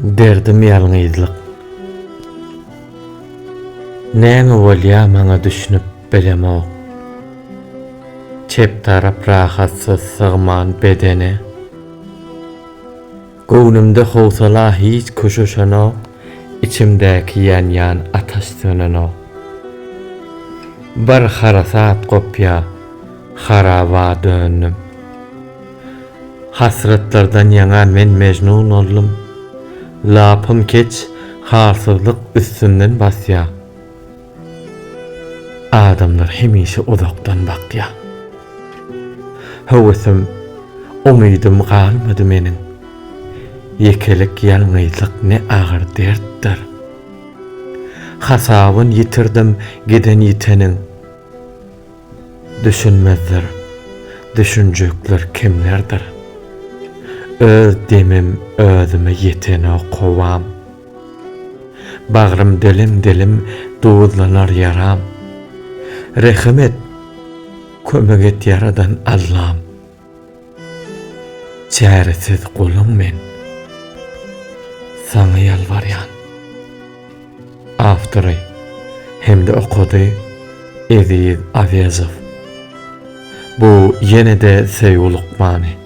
Derdim yalňyzlyk. Näme bolýa maňa düşünüp bilemok. Çep tarap rahatsyz sygman bedene. Gownumda howsala hiç koşuşano, içimdäki ýan-ýan ataş söneno. Bir harasat kopya, haraba döndüm. Hasretlerden yanan men mecnun oldum. Lapım keç, harsızlık üstünden basya. Adamlar hemişe uzaktan bakya. Hevesim, umidum kalmadı menin. Yekelik yalnızlık ne ağır derttir. Hasabın yitirdim giden yitenin. Düşünmezler, düşüncükler kimlerdir? Öz demim özüme yetene kovam. Bağrım delim delim doğuzlanar yaram. Rehmet, kömek et yaradan Allah'ım. Çaresiz kulum men. Sana yalvaryan. Aftırı, hem de okudu Eziz Avezov. Bu yine de Seyulukmani.